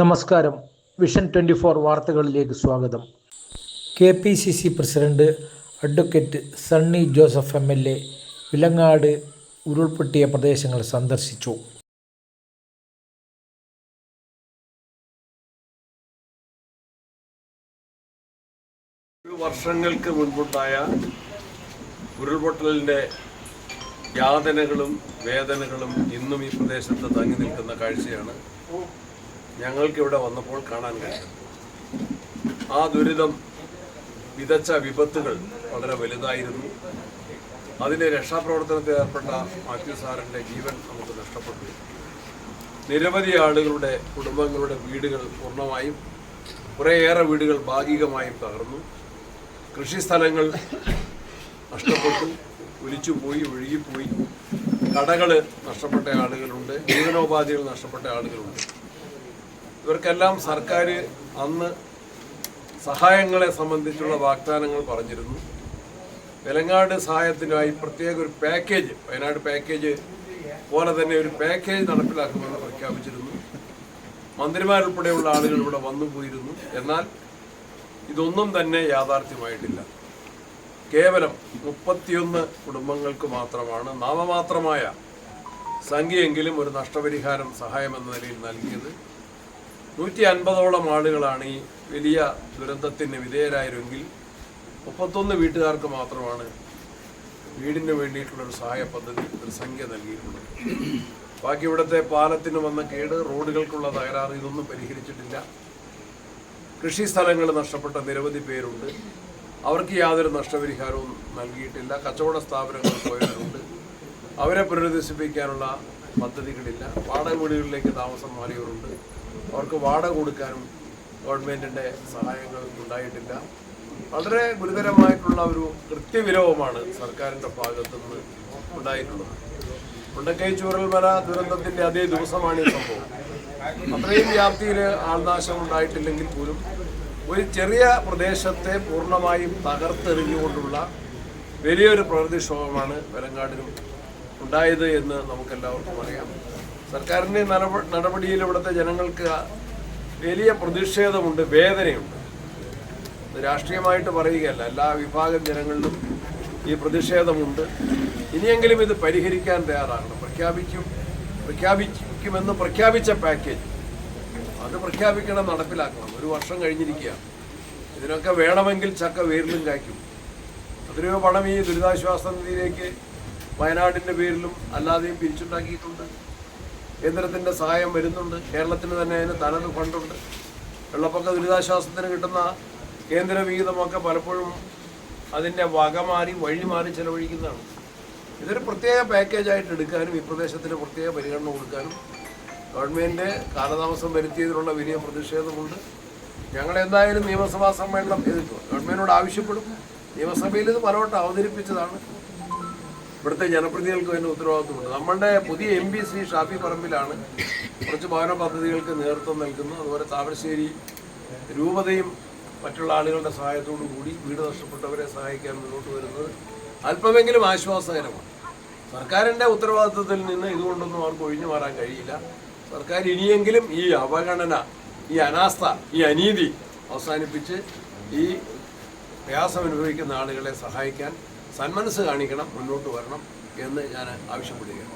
നമസ്കാരം. Vision twenty four വാർത്തകളിലേക്ക് സ്വാഗതം. K P C C president advocate Sunny Joseph M L A Vilangad ഉരുൾപൊട്ടിയ പ്രദേശങ്ങൾ സന്ദർശിച്ചു. വർഷങ്ങൾക്ക് മുൻപുണ്ടായ ഉരുൾപൊട്ടലിന്റെ യാതനകളും വേദനകളും ഇന്നും ഈ പ്രദേശത്ത് തങ്ങി നിൽക്കുന്ന കാഴ്ചയാണ്. ഞങ്ങൾക്കിവിടെ വന്നപ്പോൾ കാണാൻ കഴിയും ആ ദുരിതം വിതച്ച വിപത്തുകൾ വളരെ വലുതായിരുന്നു. അതിന്റെ രക്ഷാപ്രവർത്തനത്തിൽ ഏർപ്പെട്ട മാത്യു സാറിന്റെ ജീവൻ നമുക്ക് നഷ്ടപ്പെട്ടു. നിരവധി ആളുകളുടെ കുടുംബങ്ങളുടെ വീടുകൾ പൂർണമായും കുറേയേറെ വീടുകൾ ഭാഗികമായും തകർന്നു. കൃഷിസ്ഥലങ്ങൾ നഷ്ടപ്പെട്ടു ഒലിച്ചുപോയി ഒഴുകിപ്പോയി. കടകൾ നഷ്ടപ്പെട്ട ആളുകളുണ്ട് ജീവനോപാധികൾ നഷ്ടപ്പെട്ട ആളുകളുണ്ട്. ഇവർക്കെല്ലാം സർക്കാർ അന്ന് സഹായങ്ങളെ സംബന്ധിച്ചുള്ള വാഗ്ദാനങ്ങൾ പറഞ്ഞിരുന്നു. വെലങ്ങാട് സഹായത്തിനായി പ്രത്യേക ഒരു പാക്കേജ് വയനാട് പാക്കേജ് പോലെ തന്നെ ഒരു പാക്കേജ് നടപ്പിലാക്കുമെന്ന് പ്രഖ്യാപിച്ചിരുന്നു. മന്ത്രിമാരുൾപ്പെടെയുള്ള ആളുകൾ ഇവിടെ വന്നു പോയിരുന്നു. എന്നാൽ ഇതൊന്നും തന്നെ യാഥാർത്ഥ്യമായിട്ടില്ല. കേവലം മുപ്പത്തിയൊന്ന് കുടുംബങ്ങൾക്ക് മാത്രമാണ് നാമമാത്രമായ സംഖ്യയെങ്കിലും ഒരു നഷ്ടപരിഹാരം സഹായമെന്ന നിലയിൽ നൽകിയത്. നൂറ്റി അൻപതോളം ആളുകളാണ് ഈ വലിയ ദുരന്തത്തിന് വിധേയരായിരുമെങ്കിൽ മുപ്പത്തൊന്ന് വീട്ടുകാർക്ക് മാത്രമാണ് വീടിന് വേണ്ടിയിട്ടുള്ള ഒരു സഹായ പദ്ധതി ഒരു സംഖ്യ നൽകിയിട്ടുള്ളത്. ബാക്കി ഇവിടുത്തെ പാലത്തിന് വന്ന കേട് റോഡുകൾക്കുള്ള തകരാറ് ഇതൊന്നും പരിഹരിച്ചിട്ടില്ല. കൃഷി സ്ഥലങ്ങൾ നഷ്ടപ്പെട്ട നിരവധി പേരുണ്ട്. അവർക്ക് യാതൊരു നഷ്ടപരിഹാരവും നൽകിയിട്ടില്ല. കച്ചവട സ്ഥാപനങ്ങൾ പോയവരുണ്ട്. അവരെ പുനരധിവസിപ്പിക്കാനുള്ള പദ്ധതികളില്ല. വാടക വീടുകളിലേക്ക് താമസം മാറിയവരുണ്ട്. അവർക്ക് വാടക കൊടുക്കാനും ഗവൺമെന്റിന്റെ സഹായങ്ങൾ ഉണ്ടായിട്ടില്ല. വളരെ ഗുരുതരമായിട്ടുള്ള ഒരു കൃത്യവിലോപമാണ് സർക്കാരിന്റെ ഭാഗത്തു നിന്ന് ഉണ്ടായിട്ടുള്ളത്. മുണ്ടക്കൈ ചൂരൽമല ദുരന്തത്തിന്റെ അതേ ദിവസമാണ് ഈ സംഭവം. അത്രയും വ്യാപ്തിയിൽ ആൾനാശം ഉണ്ടായിട്ടില്ലെങ്കിൽ പോലും ഒരു ചെറിയ പ്രദേശത്തെ പൂർണമായും തകർത്തെറിഞ്ഞുകൊണ്ടുള്ള വലിയൊരു പ്രകൃതിക്ഷോഭമാണ് വെലങ്ങാടിനും ഉണ്ടായത് എന്ന് നമുക്കെല്ലാവർക്കും അറിയാം. സർക്കാരിന്റെ നടപ- നടപടിയിൽ ഇവിടുത്തെ ജനങ്ങൾക്ക് വലിയ പ്രതിഷേധമുണ്ട് വേദനയുണ്ട്. രാഷ്ട്രീയമായിട്ട് പറയുകയല്ല എല്ലാ വിഭാഗം ജനങ്ങളിലും ഈ പ്രതിഷേധമുണ്ട്. ഇനിയെങ്കിലും ഇത് പരിഹരിക്കാൻ തയ്യാറാകണം. പ്രഖ്യാപിക്കും പ്രഖ്യാപിക്കുമെന്ന് പ്രഖ്യാപിച്ച പാക്കേജ്. അത് പ്രഖ്യാപിക്കണം നടപ്പിലാക്കണം. ഒരു വർഷം കഴിഞ്ഞിരിക്കുകയാണ്. ഇതിനൊക്കെ വേണമെങ്കിൽ ചക്ക വേരിലും കായ്ക്കും. അത്രയോ പണം ഈ ദുരിതാശ്വാസ നിധിയിലേക്ക് വയനാടിന്റെ പേരിലും അല്ലാതെയും പിരിച്ചുണ്ടാക്കിയിട്ടുണ്ട്. കേന്ദ്രത്തിന്റെ സഹായം വരുന്നുണ്ട്. കേരളത്തിന് തന്നെ അതിന് തനത് ഫണ്ടുണ്ട്. വെള്ളപ്പൊക്ക ദുരിതാശ്വാസത്തിന് കിട്ടുന്ന കേന്ദ്ര വിഹിതമൊക്കെ പലപ്പോഴും അതിന്റെ വഴി മാറി ചെലവഴിക്കുന്നതാണ്. ഇതൊരു പ്രത്യേക പാക്കേജായിട്ട് എടുക്കാനും ഈ പ്രദേശത്തിന് പ്രത്യേക പരിഗണന കൊടുക്കാനും ഗവൺമെന്റ് കാലതാമസം വരുത്തിയതിലുള്ള വലിയ പ്രതിഷേധമുണ്ട്. ഞങ്ങൾ എന്തായാലും നിയമസഭാ സമ്മേളനം എതിർക്കും ഗവൺമെന്റിനോട് ആവശ്യപ്പെടും. നിയമസഭയിൽ ഇത് പലവട്ടം അവതരിപ്പിച്ചതാണ്. ഇവിടുത്തെ ജനപ്രതിനിധികൾക്ക് തന്നെ ഉത്തരവാദിത്വമുണ്ട്. നമ്മളുടെ പുതിയ എം പി ശ്രീ ഷാഫി പറമ്പിലാണ് കുറച്ച് ഭവന പദ്ധതികൾക്ക് നേതൃത്വം നൽകുന്നു അതുപോലെ താമരശ്ശേരി രൂപതയും മറ്റുള്ള ആളുകളുടെ സഹായത്തോടു കൂടി വീട് നഷ്ടപ്പെട്ടവരെ സഹായിക്കാൻ മുന്നോട്ട് വരുന്നത് അല്പമെങ്കിലും ആശ്വാസകരമാണ്. സർക്കാരിന്റെ ഉത്തരവാദിത്വത്തിൽ നിന്ന് ഇതുകൊണ്ടൊന്നും അവർക്ക് ഒഴിഞ്ഞു മാറാൻ കഴിയില്ല. സർക്കാർ ഇനിയെങ്കിലും ഈ അവഗണന ഈ അനാസ്ഥ ഈ അനീതി അവസാനിപ്പിച്ച് ഈ പ്രയാസം അനുഭവിക്കുന്ന ആളുകളെ സഹായിക്കാൻ സന്മനസ് കാണിക്കണം മുന്നോട്ട് വരണം എന്ന് ഞാൻ ആവശ്യപ്പെടുകയാണ്.